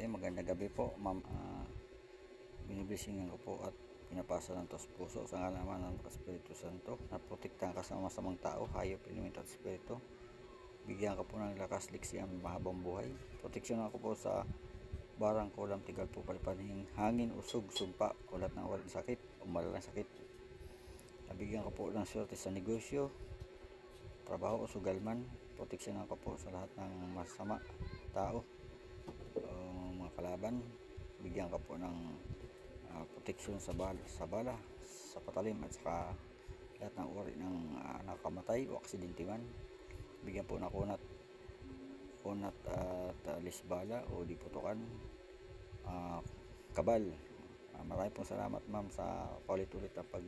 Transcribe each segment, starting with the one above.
Okay, magandang gabi po, ma'am. Uh, biniblisingan ko po at pinapasa ng tos puso sa ngalaman ng Espiritu Santo na protektahan ka sa masamang tao, hayop, elemento at espiritu. Bigyan ka po ng lakas, liksi ang mahabang buhay. Proteksyon ako po sa barang kulam, tigal po palipaning hangin, usog, sumpa, kulat ng walang sakit, o malalang sakit. Nabigyan ko po ng swerte sa negosyo, trabaho o sugalman. Proteksyon ako po sa lahat ng masama tao kalaban. Bigyan ka po ng ah, proteksyon sa bala, sa bala, sa patalim at saka lahat ng uri ng ah, nakamatay o aksidente man. Bigyan po na kunat kunat at uh, lisbala o di putukan ah, kabal. Ah, maraming pong salamat ma'am sa paulit-ulit na pag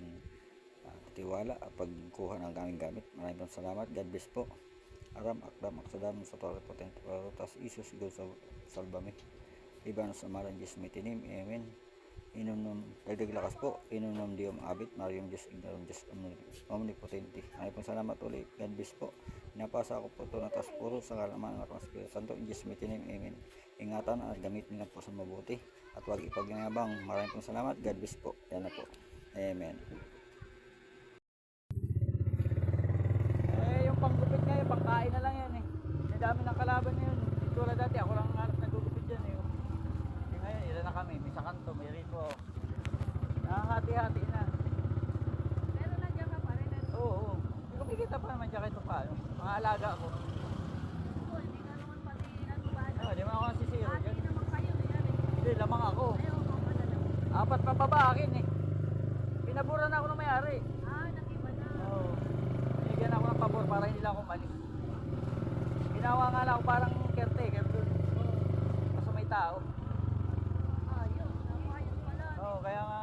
ah, tiwala at pagkuha ng aming gamit. Maraming pong salamat. God bless po. Aram akdam aksadam sa torre potente parotas isus go sa salbame. Iban sa maran Diyos may tinim. Amen. Inunum, dagdag lakas po. Inunum diom abit. Marium Diyos ignarum Diyos omni- omnipotente. Maraming pong salamat ulit. God bless po. Pinapasa ko po ito na tas puro sa kalaman ng Atong Espiritu Santo. In Diyos may. Amen. Ingatan at gamitin lang po sa mabuti. At huwag ipagyabang. Maraming pong salamat. God bless po. Yan na po. Amen. Eh, yung panggupit ngayon, pangkain na lang yan eh. Ang dami na yun. Dito lang dati, ako lang ang hanap nagugupit dyan eh. Eh ngayon, ilan na kami. May sa kanto, may rito. Nakahati-hati na. Pero nandiyan ka pa rin. Ano? Oo, oo. Hindi ko makikita pa naman dyan kahit pa paano. Mga alaga ko. Oo, hindi ka naman pati ano ba? ano? Ah, di mo ako si Zero Ate dyan. naman kayo. Yan eh. Hindi, lamang ako. Ayaw ko pa na lang. Apat pa baba akin eh. Pinabura na ako ng may-ari. Ah, nakiba na. Oo. Binigyan ako ng pabor para hindi lang ako malis. Ginawa nga lang ako parang caretaker doon. Basta may tao. Ayos. Napayos pala. Oo, kaya nga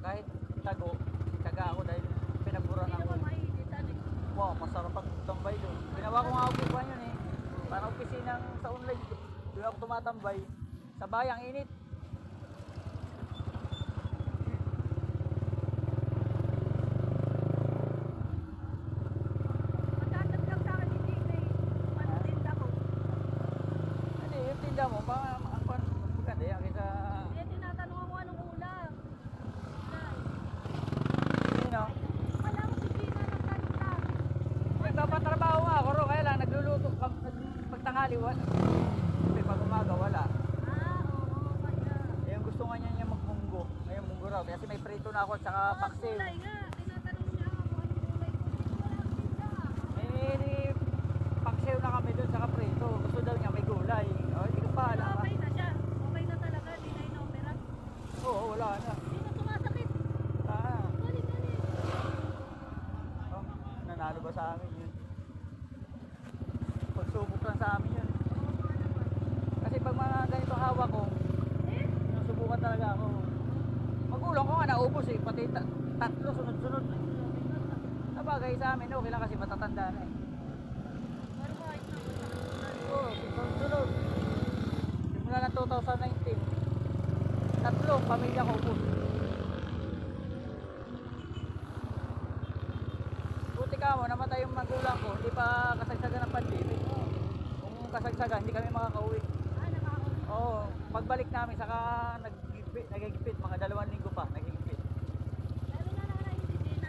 kahit tago, taga ako dahil pinaburan Hindi ako. naman mainit. Ano? eh. Wow, masarap ang tambay doon. Ginawa ko nga upuan yun eh. Parang opisinang sa online. Doon ako tumatambay. Sa bayang init. Magtatagdag sa akin hindi eh. Panatinda ko. Hindi, yung tinda mo, pa, ang pan, maganda yan kaysa, Hindi, tinatanong ako anong ulam. Nay. sino? Wala akong sisina ng tanong Nagpapatrabaho nga ako ro, kaya lang nagluluto ka, pagtanghali, wala. Siyempre, pag umaga, wala. Ah, oo. Kaya. Eh, yung gusto nga niya niya magmunggo. Ngayon, munggo raw. Kasi may prito na ako at saka Ah, paksil. kulay nga. Tinatanong niya ako anong kulay ko. Wala akong tinda. Eh, di, paksil na kami doon sa prito. Gusto daw niya may gulay. O, hindi ko pa alam. ah. Okay na siya. Okay na talaga. Hindi na inopera. Oo, wala na. Hindi na sumasakit. Ah, Galing, galing. oh, nanalo ba sa amin yun? Pagsubok lang sa amin yun. Oo nga naman. Kasi pag mga ganito hawak ko, Eh, nasubukan talaga ako. Magulang ko nga naubos eh, pati ta- tatlo sunod-sunod. Sabagay sa amin, okay lang kasi matatanda na eh. pero kahit na masakit. Oo, sunod-sunod. Simula ng 2019, tatlong pamilya ko ubos. Mo, namatay yung magulang ko, hindi pa kasagsagan ng pandemic. Kung kasagsagan, hindi kami makakauwi. Ah, nakakauli. Oo, pagbalik namin, saka nagigipit, nagigipit, mga dalawang linggo pa, nagigipit. Pero wala na na yung sisina.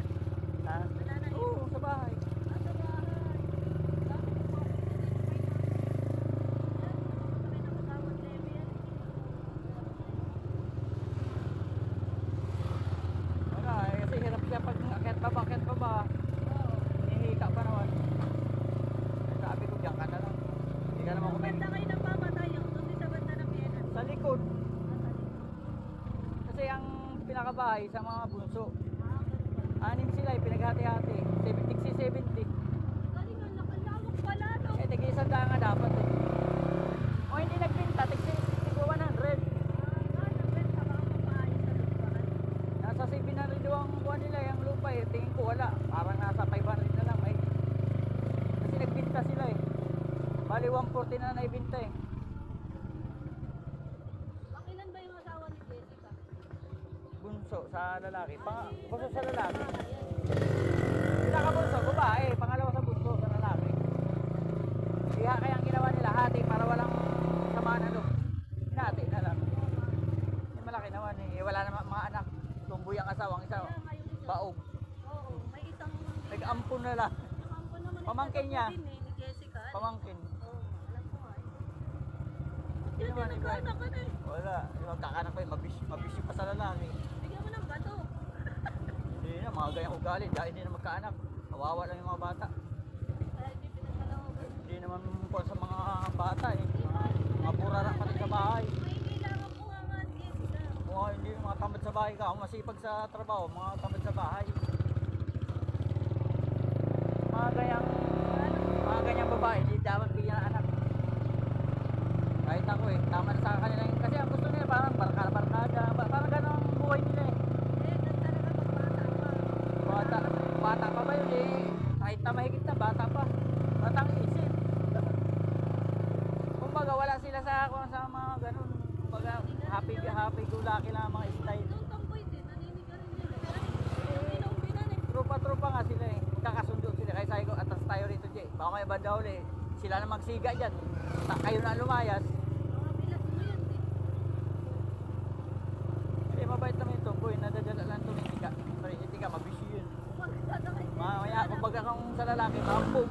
Ha? Wala na yun. Oo, sa bahay. Ah, sa bahay. Dami ko pa. Yan, kami na kasama ni Emi yan. Ano, eh, kasi hirap siya pag akit pa ba, akit pa ba, Oo. hihika pa naman. Eh, Sabi ko, diyan ka na lang. Hindi ka naman Yung kumain. banda kayo nagpapatayo, doon din sa banda ng Vienna. Sa likod, Ah, sa likod. kasi ang pinakabahay sa mga bunso, anim sila, eh, pinaghati-hati. 70, 70. Galing nga, nakalawak pala, no? Eh, tig isang daan nga dapat eh. O hindi nagbinta, tig tig 100. Ah, nga, nagbenta baka mapaayos sa lupahan. Nasa 700 ang buwan nila, yung lupa eh. Tingin ko wala. Parang nasa 500 na lang. May... Kasi nagbinta sila eh. Bali 140 na naibinta eh. lalaki. Pang, bunso sa lalaki. Pinakabunso, babae. Pangalawa sa bunso sa lalaki. Kaya kaya ang ginawa nila, hati para walang samaan ano. Hinati na lang. Yung malaki naman eh. Wala naman mga anak. Tumboy ang asawang isa. Oh. Baog. Oo, may isang Nag-ampon na lang. Pamangkin niya. Eh, Pamangkin. Oo, alam ko ah. ay. Ka na eh. Wala. Yung magkakanak pa eh, yun, mabisi, mabisi pa sa lalaki mga ganyang ugali. Dahil hindi na magkaanak. Kawawa lang yung mga bata. Hindi naman po sa mga bata eh. Mga, mga puraran pa rin sa bahay. Mga hindi mga tamad sa bahay ka. Masipag sa trabaho, mga tamad sa bahay. Mga ganyang, mga ganyang babae, hindi dapat bigyan ng anak. Kahit ako eh, tama sa kanila. Kasi ang gusto nila parang barkada-barkada. Ba- Parang gano'n ang buhay nila eh. Eh, dan talaga magbata pa. Bata, bata pa ba yun eh? Kahit na mahigit na, bata pa. Batang isip. Kumbaga wala sila sa kung sa mga ganun. Kumbaga happy happy go lucky lang ang mga style. Nung tomboy din, naniniga rin yun. Pero yung binombinan eh. Tropa-tropa nga sila eh. Kakasundo sila. Kaya sabi ko, atas tayo rito, Jay. Baka may banda uli. Sila na magsiga dyan. Kayo na lumayas. Mga bilas mo yun eh. Eh, mabait naman ito. Boy, nadadala lang ito. Hindi ka. Sorry, hindi ka. Mabisi yun. Magkada kay Mamaya, kumbaga kung sa lalaki, mambog.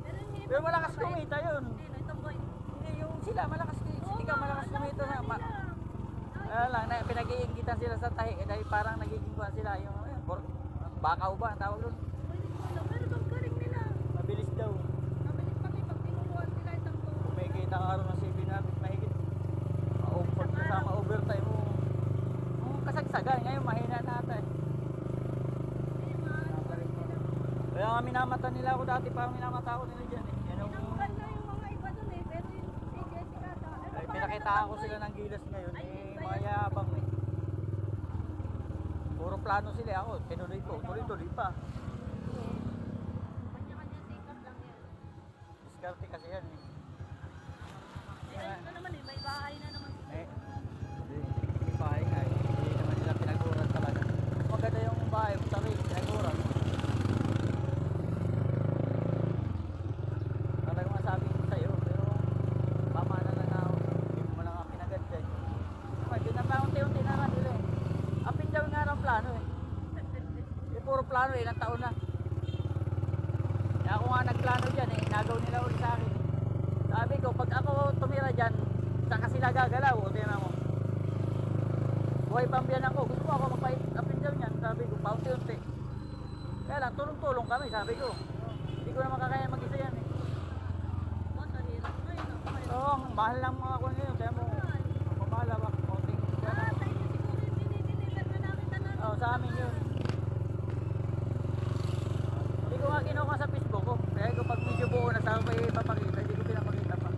Pero hindi Pero malakas kumita yun. Hindi, no, tomboy. Hindi, yung sila malakas. Hindi ka malakas kumita sa... Ma Ay, Kaya lang, na, pinag-iingitan sila sa tahi. Eh, dahil parang nagiging kuhan sila. Yung, eh, bor, bakaw ba ang tawag doon? Pero ang galing nila. Mabilis daw. Nabilis kami pag tinuruan sila isang tubo. Kung may kita ka rin ng CV namin, mahigit. Ma-over kasama overtime mo. Kung kasagsagan, ngayon mahina na ata eh. Eh. Kaya nga minamata nila ako dati, parang minamata ako nila dyan eh. Yan yung mga iba dun eh. Pero yung si Jessica sa... Ano ay, pa pinakitaan ko sila ng gilas ngayon, eh, mga yabang eh. Puro plano sila ako, tinuloy ko, tuloy-tuloy pa. Kanya-kanya sikap lang yan. Diskarte kasi yan eh. Eh, ayun na naman eh. May bahay na naman. Eh, hindi, hindi bahay nga eh. Hindi naman nila pinaguran talaga. Maganda yung bahay, sabi, pinaguran. Talagang masabi ko sa'yo, pero tama na lang ako. Hindi mo lang ang pinagad dyan. Pwede na pa unti-unti na lang nila eh. Up and down nga ng plano eh. Eh, puro plano eh, ilang taon na. Kaya ako nga nagplano dyan eh, nagaw nila ulit sa akin. Sabi ko, pag ako tumira dyan, saan ka sila gagalaw? O, tingnan mo. Buhay pambiyanan ko. Gusto mo ako magpahit up and down yan. Sabi ko, paunti-unti. Kaya lang, tulong-tulong kami, sabi ko. Hindi ko na makakaya mag-isa yan eh. Oh, sa hirap na yun. Ako ngayon. Oo, ang mahal lang mga kuno yun. Kaya mo, pamahal ba? Konting, Ah, sa inyo siguro yung dinideliver na namin na Oo, sa amin yun. Hindi ko nga kinuha sa Facebook ko. Kaya ko pag medyo buo na sa may papakita, hindi ko pinapakita pa.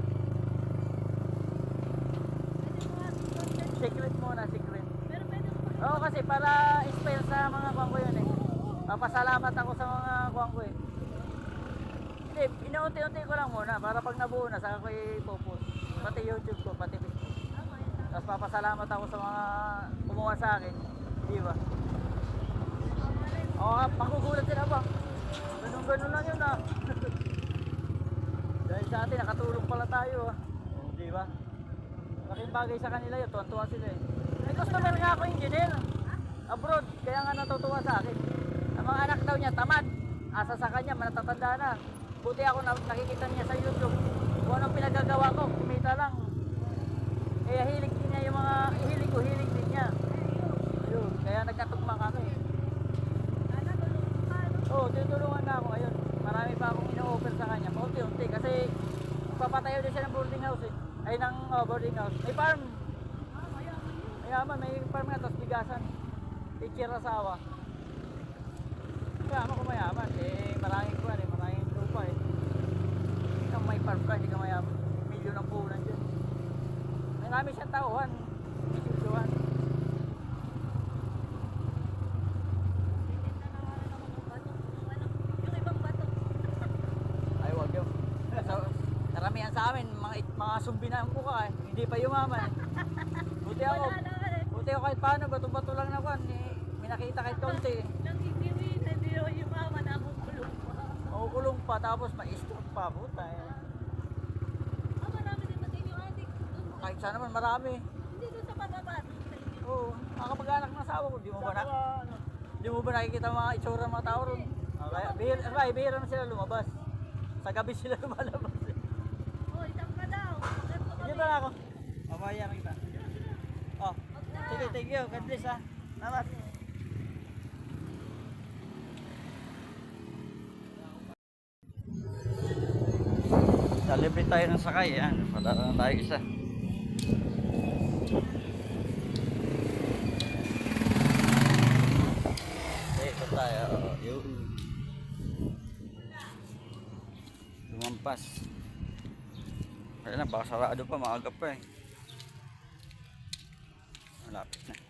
Pwede mo nga content. Secret muna, secret. Pero pwede mo Oo, kasi para inspire sa mga kuwang ko yun eh. Papasalamat ako sa mga kuwang ko eh. Hindi, inaunti-unti ko lang muna para pag nabuo na, saka ko i-post. Pati YouTube ko, pati Facebook. Tapos papasalamat ako sa mga kumuha sa akin. Di ba? Oo nga, magugulat sila ba? Ganun-ganun lang yun ah. Dahil sa atin, nakatulong pala tayo ah. Di ba? Malaking bagay sa kanila yun, tuwan-tuwa sila eh. May customer nga ako, engineer. Abroad, kaya nga natutuwa sa akin. Ang mga anak daw niya, tamad. Asa sa kanya, manatatanda na. Buti ako na, nakikita niya sa YouTube. Kung anong pinagagawa ko, kumita lang. Kaya hilig din niya yung mga, hilig ko, hilig din niya. Ayun, kaya nagkatugma kami eh. Oo, oh, tinutulungan na ako ngayon. Marami pa akong ino-offer sa kanya. Paunti-unti. Kasi papatayo din siya ng boarding house eh. Ay, ng oh, boarding house. May farm. Mayaman, may farm nga. Tapos bigasan. Teacher asawa. Kaya ako mayaman. Eh, maraming kuwan eh. Maraming lupa eh. Kung may farm ka, hindi ka mayaman. Milyon ang punan dyan. Marami siyang tauhan. Ano, bato. Ay, wag yun. Karamihan sa amin, mga, mga sumbi na ang buka eh. Hindi pa yumaman. Buti ako. Na ako kahit paano, bato-bato lang na kwan. Eh, may nakita kahit konti. Nang ikiwi, hindi yun yung mama na akong kulong pa. Makukulong pa, tapos ma-stroke pa. Puta eh. Ah, marami din din yung adik? Kahit saan naman marami. Hindi doon sa pababa. Oo, nakakapag-anak ng asawa ko. Di mo ba na? Ano? Di mo ba nakikita mga itsura ng mga tao ron? Bihira, ay, bihira na sila lumabas. Sa gabi sila lumalabas. eh. Hoy, saan ka daw? Ba na ako? Mabayaran kita. Thank you. God bless ha. Salamat. Dalibre tayo ng sakay. Yan. Padala na tayo isa. Okay, ito tayo. Yun. Lumampas. Kaya na, baka sarado pa, maaga pa eh. Malapit na.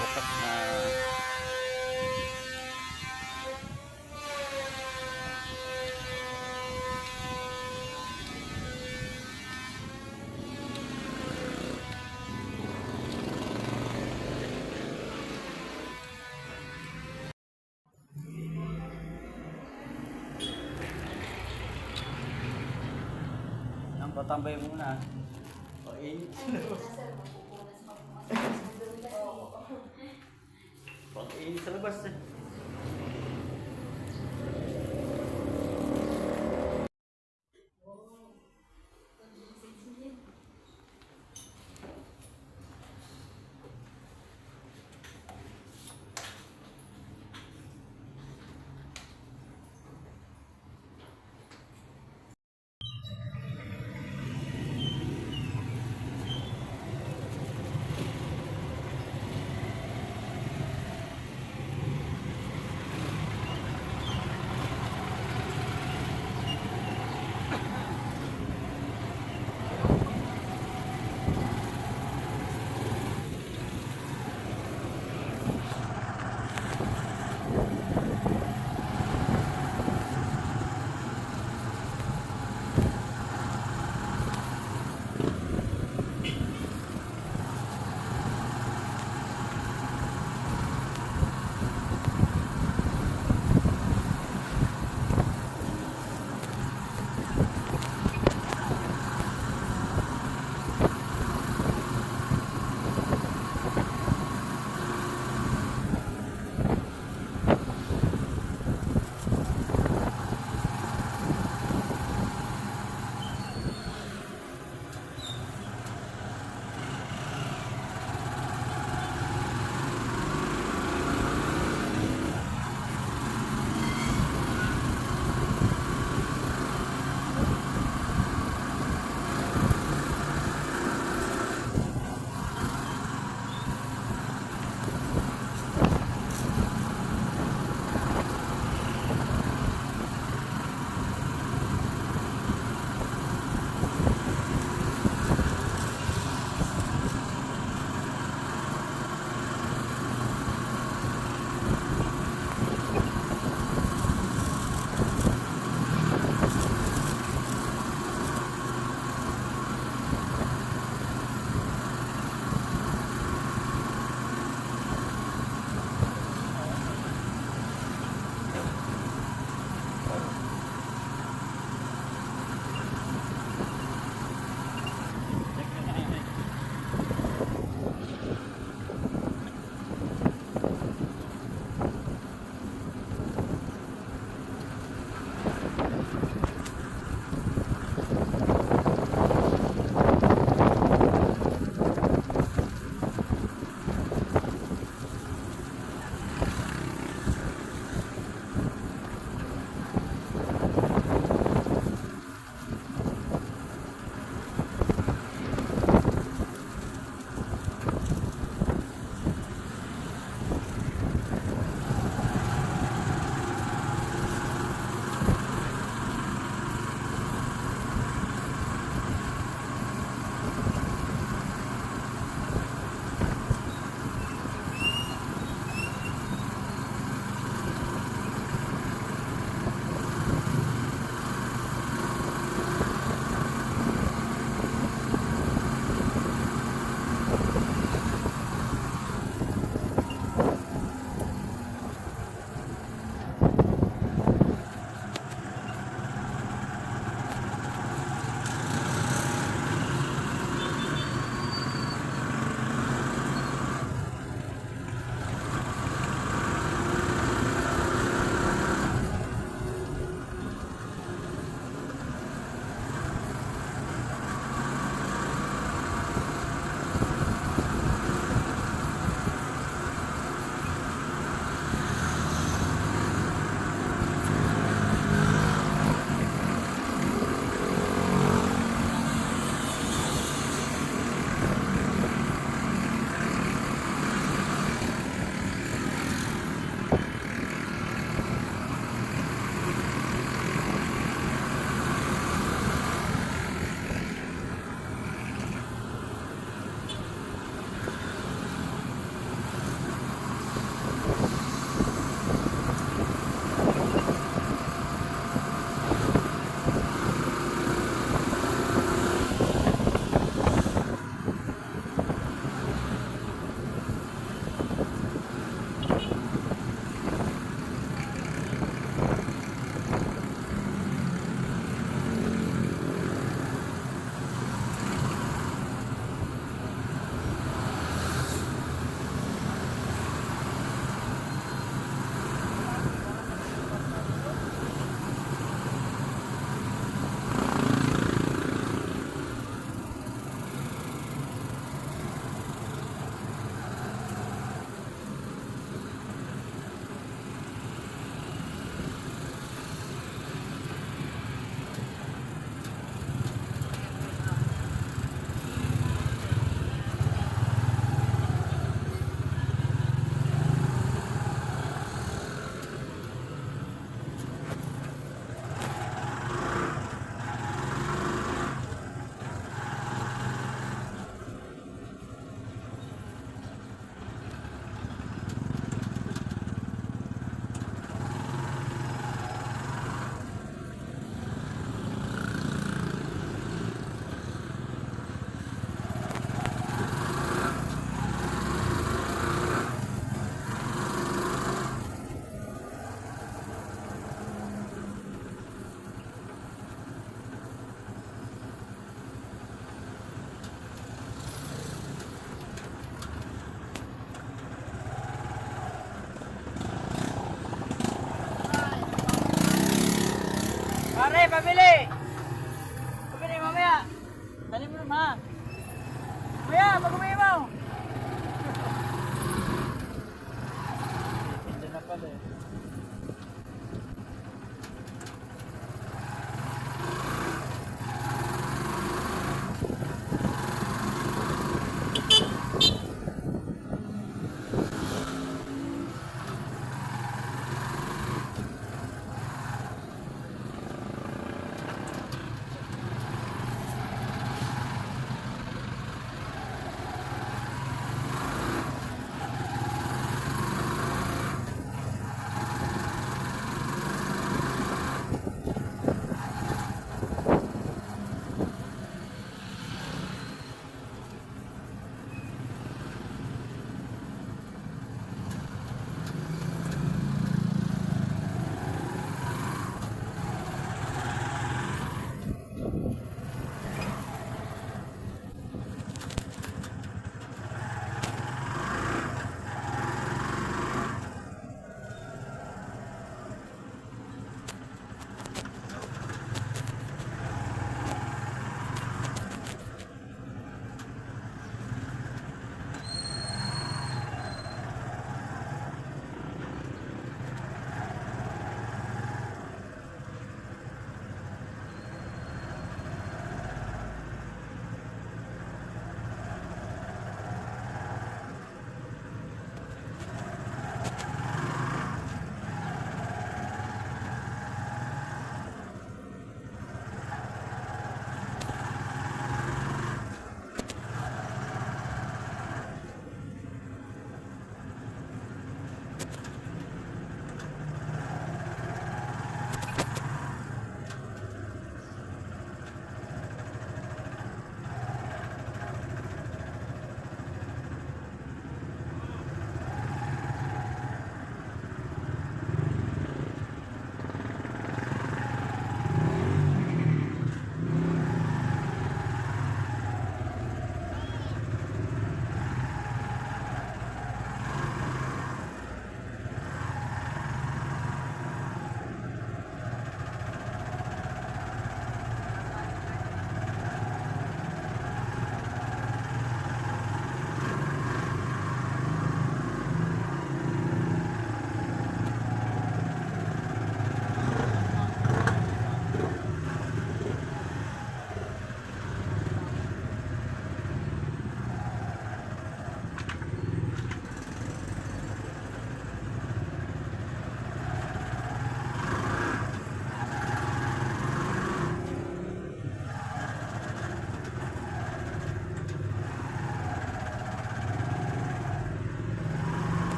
Bukas na Ang patambay muna. Painit